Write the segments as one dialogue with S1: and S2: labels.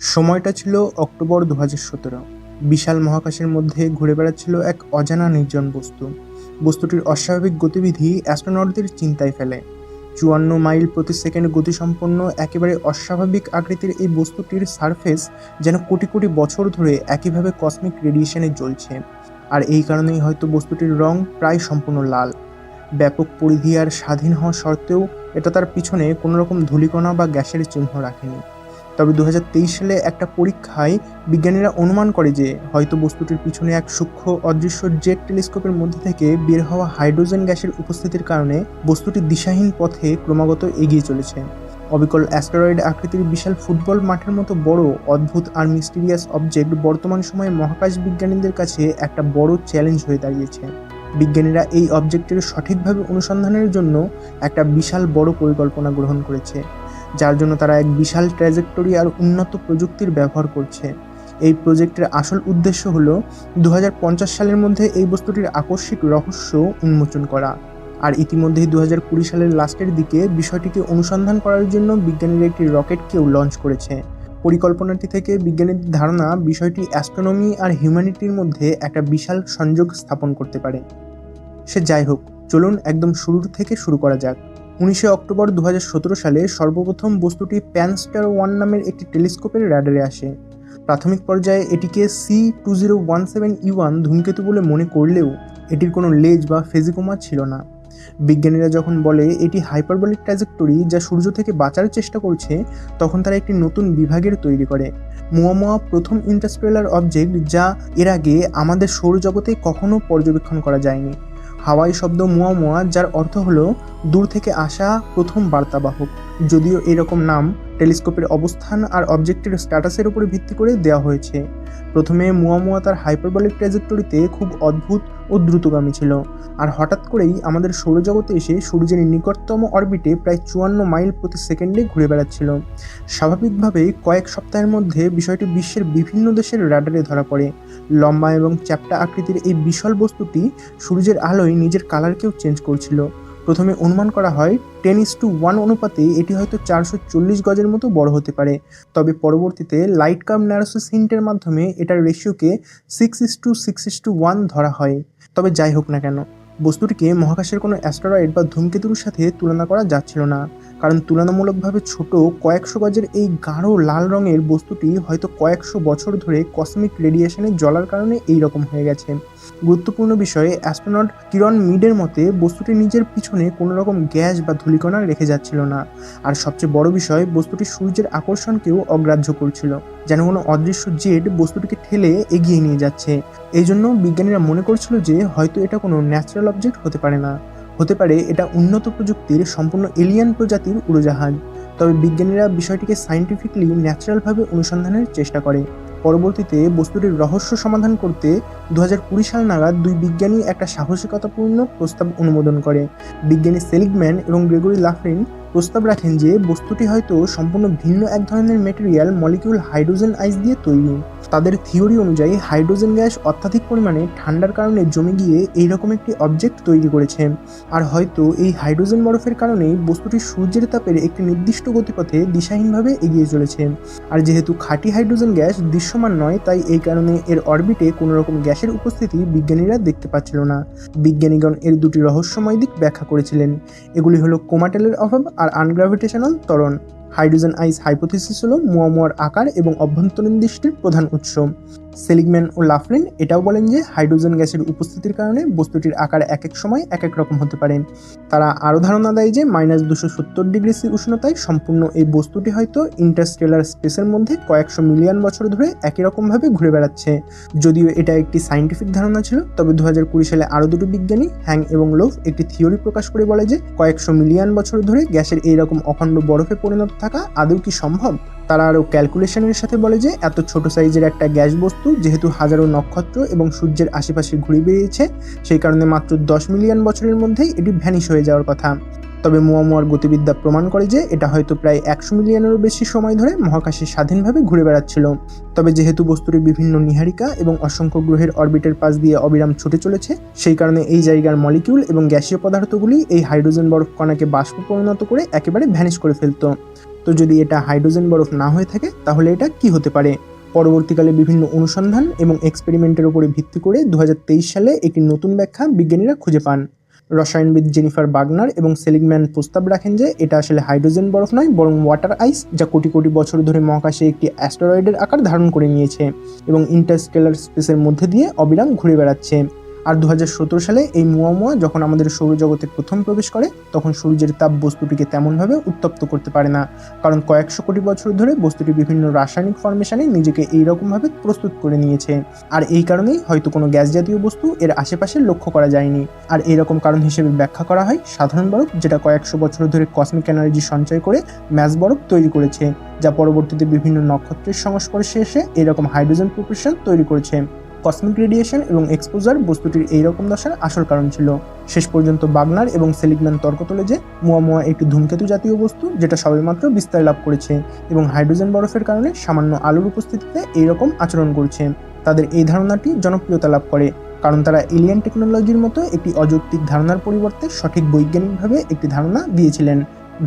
S1: সময়টা ছিল অক্টোবর দু হাজার সতেরো। বিশাল মহাকাশের মধ্যে ঘুরে বেড়াচ্ছিল এক অজানা নির্জন বস্তু। বস্তুটির অস্বাভাবিক গতিবিধি অ্যাস্ট্রোনটদের চিন্তায় ফেলে। চুয়ান্ন মাইল প্রতি সেকেন্ড গতিসম্পন্ন, একেবারে অস্বাভাবিক আকৃতির এই বস্তুটির সারফেস যেন কোটি কোটি বছর ধরে একইভাবে কসমিক রেডিয়েশনে জ্বলছে। আর এই কারণেই হয়তো বস্তুটির রং প্রায় সম্পূর্ণ লাল। ব্যাপক পরিধি আর স্বাধীন হওয়া সত্ত্বেও এটা তার পিছনে কোনো রকম ধূলিকণা বা গ্যাসের চিহ্ন রাখেনি। তবে দু হাজার তেইশ সালে একটা পরীক্ষায় বিজ্ঞানীরা অনুমান করে যে হয়তো বস্তুটির পিছনে এক সূক্ষ্ম অদৃশ্য জেট টেলিস্কোপের মধ্যে থেকে বের হওয়া হাইড্রোজেন গ্যাসের উপস্থিতির কারণে বস্তুটি দিশাহীন পথে ক্রমাগত এগিয়ে চলেছে। অবিকল অ্যাস্টেরয়েড আকৃতির বিশাল ফুটবল মাঠের মতো বড়, অদ্ভুত আর মিস্টিরিয়াস অবজেক্ট বর্তমান সময়ে মহাকাশ বিজ্ঞানীদের কাছে একটা বড় চ্যালেঞ্জ হয়ে দাঁড়িয়েছে। বিজ্ঞানীরা এই অবজেক্টের সঠিকভাবে অনুসন্ধানের জন্য একটা বিশাল বড় পরিকল্পনা গ্রহণ করেছে। যার জন্য তারা এক বিশাল ট্র্যাজেক্টরি আর উন্নত প্রযুক্তির ব্যবহার করছে। এই প্রজেক্টের আসল উদ্দেশ্য হলো দু হাজার সালের মধ্যে এই বস্তুটির আকস্মিক রহস্য উন্মোচন করা। আর ইতিমধ্যেই দু কুড়ি সালের লাস্টের দিকে বিষয়টিকে অনুসন্ধান করার জন্য বিজ্ঞানীরা একটি রকেটকেও লঞ্চ করেছে। পরিকল্পনাটি থেকে বিজ্ঞানীদের ধারণা, বিষয়টি অ্যাস্ট্রোনমি আর হিউম্যানিটির মধ্যে একটা বিশাল সংযোগ স্থাপন করতে পারে। সে যাই হোক, চলুন একদম শুরুর থেকে শুরু করা যাক। উনিশে অক্টোবর দু হাজার সতেরো সালে সর্বপ্রথম বস্তুটি প্যানস্টার ওয়ান নামের একটি টেলিস্কোপের র্যাডারে আসে। প্রাথমিক পর্যায়ে এটিকে C two zero one seven E one ধূমকেতু বলে মনে করলেও এটির কোনো লেজ বা ফেজিকোমা ছিল না। বিজ্ঞানীরা যখন বলে এটি হাইপারবলিক ট্র্যাজেক্টরি যা সূর্য থেকে বাঁচার চেষ্টা করছে, তখন তারা একটি নতুন বিভাগের তৈরি করে। মুয়ামুয়া প্রথম ইন্টারস্টেলার অবজেক্ট যা এর আগে আমাদের সৌরজগতে কখনো পর্যবেক্ষণ করা যায়নি। হাওয়াই শব্দ মুয়া মুয়া, যার অর্থ হলো দূর থেকে আসা প্রথম বার্তাবাহক। যদিও এরকম নাম টেলিস্কোপের অবস্থান আর অবজেক্টের স্ট্যাটাসের উপরে ভিত্তি করে দেওয়া হয়েছে। প্রথমে মুয়া তার হাইপারবলিক ট্র্যাজেক্টরিতে খুব অদ্ভুত ও দ্রুতগামী ছিল। আর হঠাৎ করেই আমাদের সৌরজগতে এসে সূর্যের নিকটতম অরবিটে প্রায় চুয়ান্ন মাইল প্রতি সেকেন্ডে ঘুরে বেড়াচ্ছিল। স্বাভাবিকভাবেই কয়েক সপ্তাহের মধ্যে বিষয়টি বিশ্বের বিভিন্ন দেশের রাডারে ধরা পড়ে। লম্বা এবং চ্যাপ্টা আকৃতির এই বিশাল বস্তুটি সূর্যের আলোয় নিজের কালারকেও চেঞ্জ করছিল। প্রথমে অনুমান করা হয় টেন ইস টু ওয়ান অনুপাতে এটি হয়তো চারশো চল্লিশ গজের মতো বড় হতে পারে। তবে পরবর্তীতে লাইট কাম ন্যারোসিস হিন্টের মাধ্যমে এটার রেশিওকে six is to six is to one ধরা হয়। তবে যাই হোক না কেন, বস্তুটিকে মহাকাশের কোনো অ্যাস্টেরয়েড বা ধূমকেতুর সাথে তুলনা করা যাচ্ছিল না। কারণ তুলনামূলকভাবে ছোট কয়েকশো গজের এই গাঢ় লাল রঙের বস্তুটি হয়তো কয়েকশো বছর ধরে কসমিক রেডিয়েশনে জ্বলার কারণে এই রকম হয়ে গেছে। গুরুত্বপূর্ণ বিষয়ে অ্যাস্ট্রোনট কিরণ মিডের মতে, বস্তুটি নিজের পিছনে কোনো রকম গ্যাস বা ধূলিকণা রেখে যাচ্ছিল না। আর সবচেয়ে বড় বিষয়, বস্তুটি সূর্যের আকর্ষণকেও অগ্রাহ্য করছিল, যেন কোনো অদৃশ্য জেড বস্তুটিকে ঠেলে এগিয়ে নিয়ে যাচ্ছে। এই জন্য বিজ্ঞানীরা মনে করছিল যে হয়তো এটা কোনো ন্যাচারাল অবজেক্ট হতে পারে না। হতে পারে এটা উন্নত প্রযুক্তির সম্পূর্ণ এলিয়ান প্রজাতির উড়োজাহাজ। তবে বিজ্ঞানীরা বিষয়টিকে সাইন্টিফিকলি ন্যাচারালভাবে অনুসন্ধানের চেষ্টা করে। পরবর্তীতে বস্তুটির রহস্য সমাধান করতে দু হাজার কুড়ি সাল নাগাদ দুই বিজ্ঞানী একটা সাহসিকতাপূর্ণ প্রস্তাব অনুমোদন করে। বিজ্ঞানী সেলিগম্যান এবং গ্রেগরি লাফরিন প্রস্তাব রাখেন যে বস্তুটি হয়তো সম্পূর্ণ ভিন্ন এক ধরনের মেটেরিয়াল মলিকিউল হাইড্রোজেন আইস দিয়ে তৈরি। তাদের থিওরি অনুযায়ী হাইড্রোজেন গ্যাস অত্যাধিক পরিমাণে ঠান্ডার কারণে জমে গিয়ে এইরকম একটি অবজেক্ট তৈরি করেছে। আর হয়তো এই হাইড্রোজেন বরফের কারণেই বস্তুটি সূর্যের তাপের একটি নির্দিষ্ট গতিপথে দিশাহীনভাবে এগিয়ে চলেছে। আর যেহেতু খাঁটি হাইড্রোজেন গ্যাস দৃশ্যমান নয়, তাই এই কারণে এর অরবিটে কোনো রকম গ্যাসের উপস্থিতি বিজ্ঞানীরা দেখতে পাচ্ছিল না। বিজ্ঞানীগণ এর দুটি রহস্যময় দিক ব্যাখ্যা করেছিলেন। এগুলি হলো কোমাটেলের অভাব আর আনগ্রাভিটেশনাল ত্বরণ। হাইড্রোজেন আইস হাইপোথিসিস হলো মুয়ামুয়ার আকার এবং অভ্যন্তরীণ দৃষ্টির প্রধান উৎস। সেলিগম্যান ও লাফলিন এটাও বলেন যে হাইড্রোজেন গ্যাসের উপস্থিতির কারণে বস্তুটির আকার এক এক সময় এক এক রকম হতে পারে। তারা আরও ধারণা দেয় যে মাইনাস দুশো সত্তর ডিগ্রি সি উষ্ণতায় সম্পূর্ণ এই বস্তুটি হয়তো ইন্টারস্টেলার স্পেসের মধ্যে কয়েকশো মিলিয়ন বছর ধরে একই রকমভাবে ঘুরে বেড়াচ্ছে। যদিও এটা একটি সাইন্টিফিক ধারণা ছিল, তবে দু কুড়ি সালে আরও দুটো বিজ্ঞানী, হ্যাং এবং লোভ একটি থিওরি প্রকাশ করে বলে যে কয়েকশো মিলিয়ন বছর ধরে গ্যাসের এইরকম অখণ্ড বরফে পরিণত থাকা আদৌ কি সম্ভব? তারা আরও ক্যালকুলেশনের সাথে বলে যে, এত ছোট সাইজের একটা গ্যাস বস্তু যেহেতু হাজারো নক্ষত্র এবং সূর্যের আশেপাশে ঘুরে বেরিয়েছে সেই কারণে মাত্র দশ মিলিয়ন বছরের মধ্যেই এটি ভ্যানিশ হয়ে যাওয়ার কথা। তবে মুয়ামুয়ার গতিবিদ্যা প্রমাণ করে যে, এটা হয়তো প্রায় একশো মিলিয়নেরও বেশি সময় ধরে মহাকাশে স্বাধীনভাবে ঘুরে বেড়াচ্ছিল। তবে যেহেতু বস্তুটি বিভিন্ন নিহারিকা এবং অসংখ্য গ্রহের অরবিটের পাশ দিয়ে অবিরাম ছুটে চলেছে, সেই কারণে এই জায়গার মলিকিউল এবং গ্যাসীয় পদার্থগুলি এই হাইড্রোজেন বরফ কণাকে বাষ্প পরিণত করে একেবারে ভ্যানিশ করে ফেলত। তো যদি এটা হাইড্রোজেন বরফ না হয়ে থাকে, তাহলে এটা কি হতে পারে? পরবর্তীকালে বিভিন্ন অনুসন্ধান এবং এক্সপেরিমেন্টের উপরে ভিত্তি করে দু হাজার তেইশ সালে একটি নতুন ব্যাখ্যা বিজ্ঞানীরা খুঁজে পান। রসায়নবিদ জেনিফার বাগনার এবং সেলিগম্যান প্রস্তাব রাখেন যে, এটা আসলে হাইড্রোজেন বরফ নয়, বরং ওয়াটার আইস, যা কোটি কোটি বছর ধরে মহাকাশে একটি অ্যাস্টেরয়েডের আকার ধারণ করে নিয়েছে এবং ইন্টারস্টেলার স্পেসের মধ্যে দিয়ে অবিরাম ঘুরে বেড়াচ্ছে। আর দু হাজার সতেরো সালে এই মুয়ামুয়া যখন আমাদের সৌরজগতে প্রথম প্রবেশ করে, তখন সূর্যের তাপ বস্তুটিকে তেমনভাবে উত্তপ্ত করতে পারে না। কারণ কয়েকশো কোটি বছর ধরে বস্তুটি বিভিন্ন রাসায়নিক ফরমেশনে নিজেকে এইরকমভাবে প্রস্তুত করে নিয়েছে। আর এই কারণেই হয়তো কোনো গ্যাস জাতীয় বস্তু এর আশেপাশে লক্ষ্য করা যায়নি। আর এইরকম কারণ হিসেবে ব্যাখ্যা করা হয় সাধারণ বরফ, যেটা কয়েকশো বছর ধরে কসমিক এনার্জি সঞ্চয় করে ম্যাস বরফ তৈরি করেছে, যা পরবর্তীতে বিভিন্ন নক্ষত্রের সংস্পর্শে এসে এরকম হাইড্রোজেন প্রপোর্শন তৈরি করেছে। কসমিক রেডিয়েশন এবং এক্সপোজার বস্তুটির এইরকম দশার আসল কারণ ছিল। শেষ পর্যন্ত বাগনার এবং সেলিগম্যান তর্ক তোলে যে মুয়ামুয়া একটি ধূমকেতু জাতীয় বস্তু যেটা সবেমাত্র বিস্তার লাভ করেছে এবং হাইড্রোজেন বরফের কারণে সামান্য আলোর উপস্থিতিতে এইরকম আচরণ করছে। তাদের এই ধারণাটি জনপ্রিয়তা লাভ করে, কারণ তারা এলিয়ান টেকনোলজির মতো একটি অযৌক্তিক ধারণার পরিবর্তে সঠিক বৈজ্ঞানিকভাবে একটি ধারণা দিয়েছিলেন।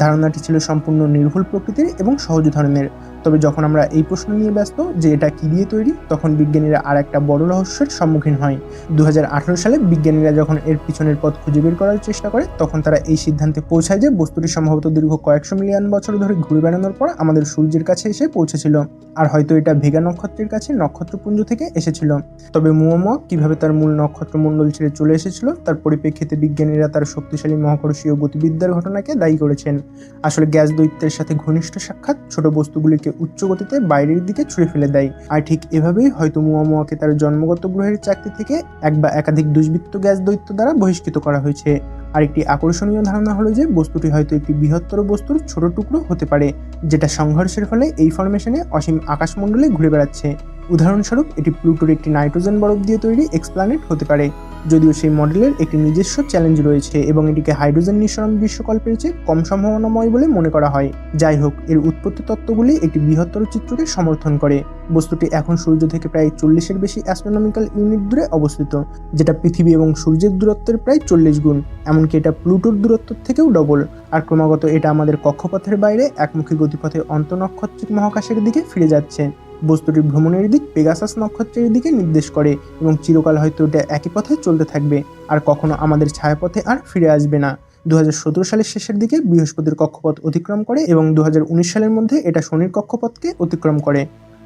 S1: ধারণাটি ছিল সম্পূর্ণ নির্ভুল প্রকৃতির এবং সহজ ধরনের। তবে যখন আমরা এই প্রশ্ন নিয়ে ব্যস্ত যে এটা কি দিয়ে তৈরি, তখন বিজ্ঞানীরা আর একটা বড় রহস্যের সম্মুখীন হয়। দু হাজার আঠেরো সালে বিজ্ঞানীরা যখন এর পিছনের পথ খুঁজে বের করার চেষ্টা করে, তখন তারা এই সিদ্ধান্তে পৌঁছায় যে বস্তুটি সম্ভবত দীর্ঘ কয়েকশো মিলিয়ন বছর ধরে ঘুরে বেড়ানোর পর আমাদের সূর্যের কাছে এসে পৌঁছেছিল। আর হয়তো এটা ভেগা নক্ষত্রের কাছে নক্ষত্রপুঞ্জ থেকে এসেছিল। তবে মুয়ামুয়া কীভাবে তার মূল নক্ষত্রমণ্ডল ছেড়ে চলে এসেছিল, তার পরিপ্রেক্ষিতে বিজ্ঞানীরা তার শক্তিশালী মহাকর্ষীয় গতিবিদ্যার ঘটনাকে দায়ী করেছেন। আসলে গ্যাস দৈত্যের সাথে ঘনিষ্ঠ সাক্ষাৎ ছোট বস্তুগুলিকে উচ্চ গতিতে বাইরের দিকে ছুঁড়ে ফেলে দেয়। আর ঠিক এভাবেই হয়তো মুয়ামুয়াকে তার জন্মগত গ্রহের চাকরি থেকে এক বা একাধিক দুষ্বৃত্ত গ্যাস দৈত্য দ্বারা বহিষ্কৃত করা হয়েছে। আর একটি আকর্ষণীয় ধারণা হলো যে, বস্তুটি হয়তো একটি বৃহত্তর বস্তুর ছোট টুকরো হতে পারে, যেটা সংঘর্ষের ফলে এই ফরমেশনে অসীম আকাশমণ্ডলে ঘুরে বেড়াচ্ছে। উদাহরণস্বরূপ, এটি প্লুটোর একটি নাইট্রোজেন বরফ দিয়ে তৈরি এক্সপ্ল্যানেট হতে পারে। যদিও সেই মডেলের একটি নিজস্ব চ্যালেঞ্জ রয়েছে এবং এটিকে হাইড্রোজেন নিঃসরণ বিশ্বকল্পের চেয়ে কম সম্ভাবনাময় বলে মনে করা হয়। যাই হোক, এর উৎপত্তি তত্ত্বগুলি একটি বৃহত্তর চিত্রকে সমর্থন করে। বস্তুটি এখন সূর্য থেকে প্রায় চল্লিশের বেশি অ্যাস্ট্রোনমিক্যাল ইউনিট দূরে অবস্থিত, যেটা পৃথিবী এবং সূর্যের দূরত্বের প্রায় চল্লিশ গুণ, এমনকি এটা প্লুটোর দূরত্ব থেকেও ডবল আর ক্রমাগত এটা আমাদের কক্ষপথের বাইরে একমুখী গতিপথে অন্তনক্ষত্রিক মহাকাশের দিকে ফিরে যাচ্ছে। বস্তুটির ভ্রমণের দিক পেগাসাস নক্ষত্রের দিকে নির্দেশ করে এবং চিরকাল হয়তো এটা একই পথে চলতে থাকবে। আর কখনো আমাদের ছায়াপথে আর ফিরে আসবে না। দু হাজার সতেরো সালের শেষের দিকে বৃহস্পতির কক্ষপথ অতিক্রম করে এবং দু হাজার উনিশ সালের মধ্যে এটা শনির কক্ষপথকে অতিক্রম করে।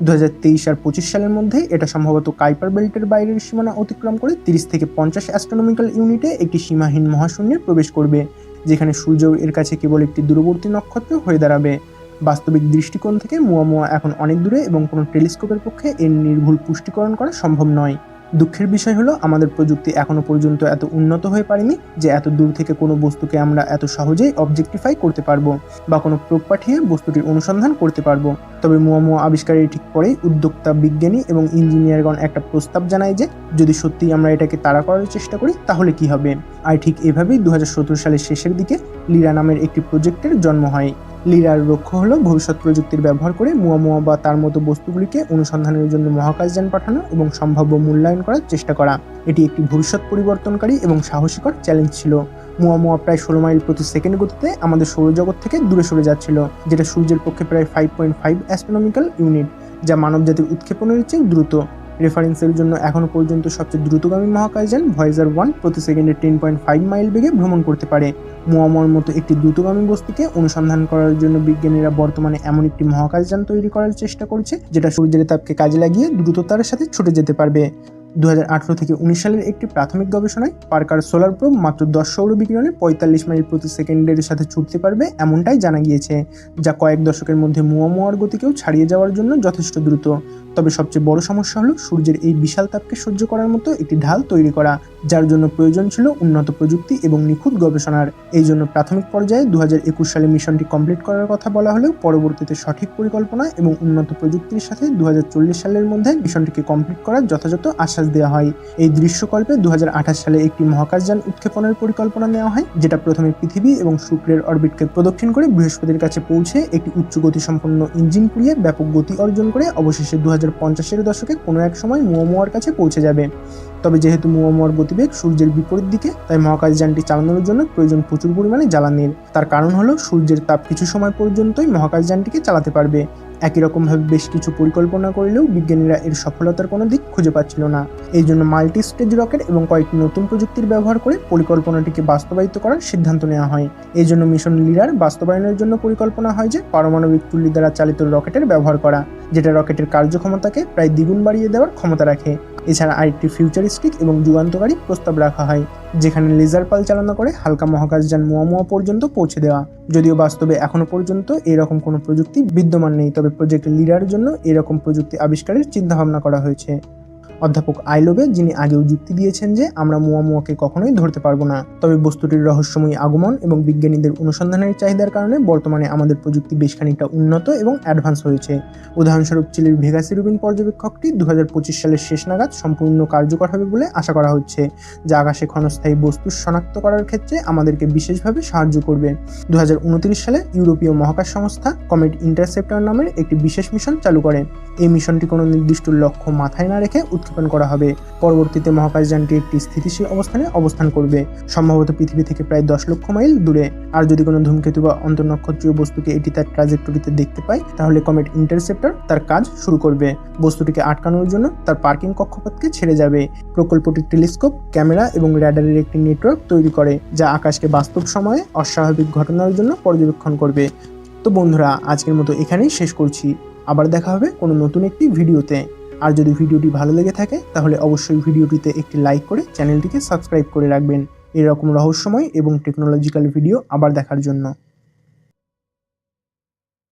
S1: দু হাজার তেইশ আর পঁচিশ সালের মধ্যে এটা সম্ভবত কাইপার বেল্টের বাইরের সীমানা অতিক্রম করে তিরিশ থেকে পঞ্চাশ অ্যাস্ট্রোনমিক্যাল ইউনিটে একটি সীমাহীন মহাশূন্যে প্রবেশ করবে, যেখানে সূর্য এর কাছে কেবল একটি দূরবর্তী নক্ষত্র হয়ে দাঁড়াবে। বাস্তবিক দৃষ্টিকোণ থেকে মুয়ামুয়া এখন অনেক দূরে এবং কোনো টেলিস্কোপের পক্ষে এর নির্ভুল পুষ্টিকরণ করা সম্ভব নয়। দুঃখের বিষয় হলো, আমাদের প্রযুক্তি এখনও পর্যন্ত এত উন্নত হয়ে পারেনি যে এত দূর থেকে কোনো বস্তুকে আমরা এত সহজেই অবজেক্টিফাই করতে পারব বা কোনো প্রোপ পাঠিয়ে বস্তুটির অনুসন্ধান করতে পারব। তবে মুয়ামুয়া আবিষ্কারের ঠিক পরেই উদ্যোক্তা, বিজ্ঞানী এবং ইঞ্জিনিয়ারগণ একটা প্রস্তাব জানায় যে, যদি সত্যিই আমরা এটাকে তাড়া করার চেষ্টা করি, তাহলে কি হবে? আর ঠিক এভাবেই দু হাজার সতেরো সালের শেষের দিকে লিরা নামের একটি প্রজেক্টের জন্ম হয়। লিরার লক্ষ্য হলো ভবিষ্যৎ প্রযুক্তির ব্যবহার করে মুয়ামুয়া বা তার মতো বস্তুগুলিকে অনুসন্ধানের জন্য মহাকাশযান পাঠানো এবং সম্ভাব্য মূল্যায়ন করার চেষ্টা করা। এটি একটি ভবিষ্যৎ পরিবর্তনকারী এবং সাহসীকর চ্যালেঞ্জ ছিল। মুয়ামুয়া প্রায় ষোলো মাইল প্রতি সেকেন্ড গতিতে আমাদের সৌরজগৎ থেকে দূরে সরে যাচ্ছিল, যেটা সূর্যের পক্ষে প্রায় five point five astronomical unit যা মানবজাতির উৎক্ষেপণের চেয়ে দ্রুত। রেফারেন্সের জন্য এখনও পর্যন্ত সবচেয়ে দ্রুতগামী মহাকাশযান ভয়েজার ওয়ান প্রতি সেকেন্ডে টেন পয়েন্ট ফাইভ মাইল বেগে ভ্রমণ করতে পারে। মুয়ামর মতো একটি দ্রুতগামী বস্তুকে অনুসন্ধান করার জন্য বিজ্ঞানীরা বর্তমানে এমন একটি মহাকাশযান তৈরি করার চেষ্টা করছে, যেটা সূর্যের তাপকে কাজে লাগিয়ে দ্রুততার সাথে ছুটে যেতে পারবে। দু হাজার আঠারো থেকে উনিশ সালের একটি প্রাথমিক গবেষণায় পার্কার সোলার প্রোব মাত্র দশ সৌর বিকিরণে পঁয়তাল্লিশ মাইল প্রতি সেকেন্ডের সাথে ছুটতে পারবে এমনটাই জানা গিয়েছে, যা কয়েক দশকের মধ্যে মুয়ামুয়ার গতিকেও ছাড়িয়ে যাওয়ার জন্য যথেষ্ট দ্রুত। তবে সবচেয়ে বড় সমস্যা হলো সূর্যের এই বিশাল তাপকে সহ্য করার মতো একটি ঢাল তৈরি করা, যার জন্য প্রয়োজন ছিল উন্নত প্রযুক্তি এবং নিখুঁত গবেষণার। এই জন্য প্রাথমিক পর্যায়ে দু হাজার একুশ সালে মিশনটি কমপ্লিট করার কথা বলা হলেও পরবর্তীতে সঠিক পরিকল্পনা এবং উন্নত প্রযুক্তির সাথে দু হাজার চল্লিশ সালের মধ্যে মিশনটিকে কমপ্লিট করার যথাযথ আশ্বাস দেওয়া হয়। এই দৃশ্যকল্পে দু হাজার আঠাশ সালে একটি মহাকাশযান উৎক্ষেপণের পরিকল্পনা নেওয়া হয়, যেটা প্রথমে পৃথিবী এবং শুক্রের অরবিটকে প্রদক্ষিণ করে বৃহস্পতির কাছে পৌঁছে একটি উচ্চ গতিসম্পন্ন ইঞ্জিন পুড়িয়ে ব্যাপক গতি অর্জন করে অবশেষে দু হাজার হাজার পঞ্চাশের দশকে কোনো এক সময় মোয়ামোয়ার কাছে পৌঁছে যাবে। তবে যেহেতু মোয়ামোয়ার গতিবেগ সূর্যের বিপরীত দিকে, তাই মহাকাশযানটি চালানোর জন্য প্রয়োজন প্রচুর পরিমাণে জ্বালানির তার কারণ হলো, সূর্যের তাপ কিছু সময় পর্যন্তই মহাকাশযানটিকে চালাতে পারবে। একই রকমভাবে বেশ কিছু পরিকল্পনা করলেও বিজ্ঞানীরা এর সফলতার কোনো দিক খুঁজে পাচ্ছিল না। এই জন্য মাল্টি স্টেজ রকেট এবং কয়েকটি নতুন প্রযুক্তির ব্যবহার করে পরিকল্পনাটিকে বাস্তবায়িত করার সিদ্ধান্ত নেওয়া হয়। এই জন্য মিশন লিডার বাস্তবায়নের জন্য পরিকল্পনা হয় যে পারমাণবিক চুল্লি দ্বারা চালিত রকেটের ব্যবহার করা, যেটা রকেটের কার্যক্ষমতাকে প্রায় দ্বিগুণ বাড়িয়ে দেওয়ার ক্ষমতা রাখে। এছাড়া আরেকটি ফিউচারিস্টিক এবং যুগান্তকারী প্রস্তাব রাখা হয়, যেখানে লেজার পাল চালনা করে হালকা মহাকাশযান মোয়ামোয়া পর্যন্ত পৌঁছে দেওয়া। যদিও বাস্তবে এখনও পর্যন্ত এরকম কোনো প্রযুক্তি বিদ্যমান নেই, তবে প্রজেক্ট লিডারের জন্য এরকম প্রযুক্তি আবিষ্কারের চিন্তাভাবনা করা হয়েছে। অধ্যাপক আইলোবে, যিনি আগেও যুক্তি দিয়েছেন যে আমরা মুয়ামুয়াকে কখনোই ধরতে পারব না। তবে বস্তুটির রহস্যময়ী আগমন এবং বিজ্ঞানীদের অনুসন্ধানের চাহিদার কারণে বর্তমানে আমাদের প্রযুক্তি বেশ খানিকটা উন্নত এবং অ্যাডভান্স হয়েছে। উদাহরণস্বরূপ চিলির ভেগাসি রুবিন পর্যবেক্ষকটি দু হাজার পঁচিশ সালের শেষ নাগাদ সম্পূর্ণ কার্যকর হবে বলে আশা করা হচ্ছে, যা আকাশে ক্ষণস্থায়ী বস্তু শনাক্ত করার ক্ষেত্রে আমাদেরকে বিশেষভাবে সাহায্য করবে। দু হাজার উনত্রিশ সালে ইউরোপীয় মহাকাশ সংস্থা কমেট ইন্টারসেপ্টর নামের একটি বিশেষ মিশন চালু করে। এই মিশনটি কোনো নির্দিষ্ট লক্ষ্য মাথায় না রেখে উৎক্ষেপণ করা হবে। পরবর্তীতে মহাকাশযানটি একটি স্থিতিশীল অবস্থানে অবস্থান করবে। সম্ভবত পৃথিবী থেকে প্রায় দশ লক্ষ মাইল দূরে। আর যদি কোনো ধূমকেতু বা অন্তর্নক্ষত্রীয় বস্তুকে এটি তার ট্রাজেক্টরিতে দেখতে পায়, তাহলে কমেট ইন্টারসেপ্টর তার কাজ শুরু করবে। বস্তুটিকে আটকানোর জন্য তার পার্কিং কক্ষপথকে ছেড়ে যাবে। প্রকল্পটি টেলিস্কোপ, ক্যামেরা এবং র্যাডারের একটি নেটওয়ার্ক তৈরি করে, যা আকাশকে বাস্তব সময়ে অস্বাভাবিক ঘটনার জন্য পর্যবেক্ষণ করবে। তো বন্ধুরা, আজকের মতো এখানেই শেষ করছি। আবার দেখা হবে কোনো নতুন একটি ভিডিওতে। আর যদি ভিডিওটি ভালো লেগে থাকে, তাহলে অবশ্যই ভিডিওটিতে একটি লাইক করে চ্যানেলটিকে সাবস্ক্রাইব করে রাখবেন। এরকম রহস্যময় এবং টেকনোলজিক্যাল ভিডিও আবার দেখার জন্য।